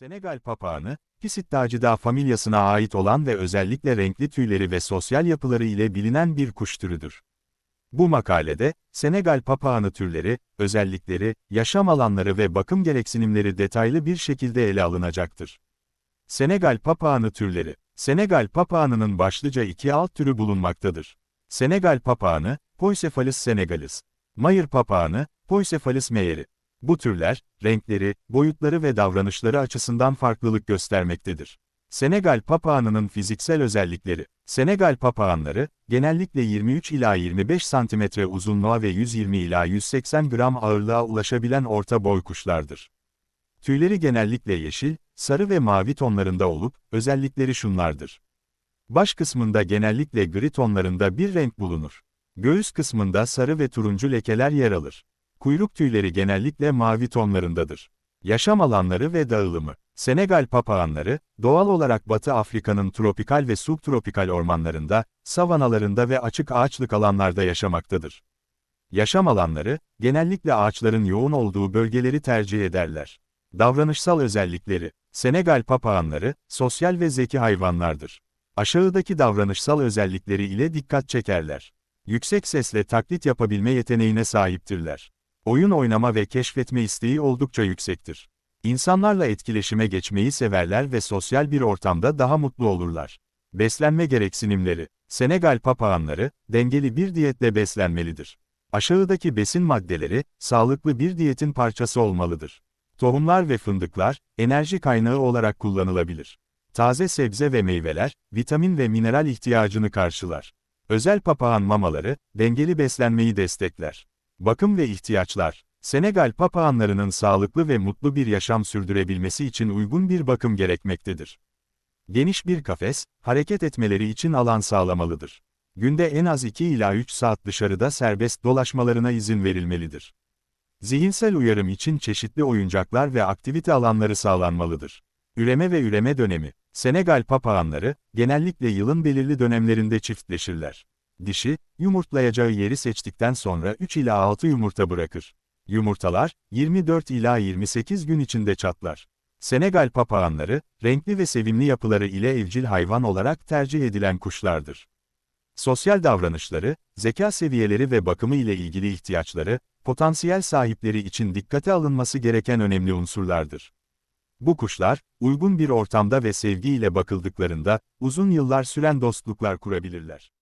Senegal papağanı, Pisittacidae familyasına ait olan ve özellikle renkli tüyleri ve sosyal yapıları ile bilinen bir kuş türüdür. Bu makalede, Senegal papağanı türleri, özellikleri, yaşam alanları ve bakım gereksinimleri detaylı bir şekilde ele alınacaktır. Senegal papağanı türleri Senegal papağanının başlıca iki alt türü bulunmaktadır. Senegal papağanı, Poicephalus senegalis. Mayır papağanı, Poicephalus meyeri. Bu türler, renkleri, boyutları ve davranışları açısından farklılık göstermektedir. Senegal papağanının fiziksel özellikleri Senegal papağanları, genellikle 23 ila 25 cm uzunluğa ve 120 ila 180 gram ağırlığa ulaşabilen orta boy kuşlardır. Tüyleri genellikle yeşil, sarı ve mavi tonlarında olup, özellikleri şunlardır. Baş kısmında genellikle gri tonlarında bir renk bulunur. Göğüs kısmında sarı ve turuncu lekeler yer alır. Kuyruk tüyleri genellikle mavi tonlarındadır. Yaşam alanları ve dağılımı Senegal papağanları, doğal olarak Batı Afrika'nın tropikal ve subtropikal ormanlarında, savanalarında ve açık ağaçlık alanlarda yaşamaktadır. Yaşam alanları, genellikle ağaçların yoğun olduğu bölgeleri tercih ederler. Davranışsal özellikleri, Senegal papağanları, sosyal ve zeki hayvanlardır. Aşağıdaki davranışsal özellikleri ile dikkat çekerler. Yüksek sesle taklit yapabilme yeteneğine sahiptirler. Oyun oynama ve keşfetme isteği oldukça yüksektir. İnsanlarla etkileşime geçmeyi severler ve sosyal bir ortamda daha mutlu olurlar. Beslenme gereksinimleri Senegal papağanları, dengeli bir diyetle beslenmelidir. Aşağıdaki besin maddeleri, sağlıklı bir diyetin parçası olmalıdır. Tohumlar ve fındıklar, enerji kaynağı olarak kullanılabilir. Taze sebze ve meyveler, vitamin ve mineral ihtiyacını karşılar. Özel papağan mamaları, dengeli beslenmeyi destekler. Bakım ve ihtiyaçlar Senegal papağanlarının sağlıklı ve mutlu bir yaşam sürdürebilmesi için uygun bir bakım gerekmektedir. Geniş bir kafes, hareket etmeleri için alan sağlamalıdır. Günde en az 2 ila 3 saat dışarıda serbest dolaşmalarına izin verilmelidir. Zihinsel uyarım için çeşitli oyuncaklar ve aktivite alanları sağlanmalıdır. Üreme ve üreme dönemi Senegal papağanları, genellikle yılın belirli dönemlerinde çiftleşirler. Dişi, yumurtlayacağı yeri seçtikten sonra 3 ila 6 yumurta bırakır. Yumurtalar, 24 ila 28 gün içinde çatlar. Senegal papağanları, renkli ve sevimli yapıları ile evcil hayvan olarak tercih edilen kuşlardır. Sosyal davranışları, zeka seviyeleri ve bakımı ile ilgili ihtiyaçları, potansiyel sahipleri için dikkate alınması gereken önemli unsurlardır. Bu kuşlar, uygun bir ortamda ve sevgi ile bakıldıklarında, uzun yıllar süren dostluklar kurabilirler.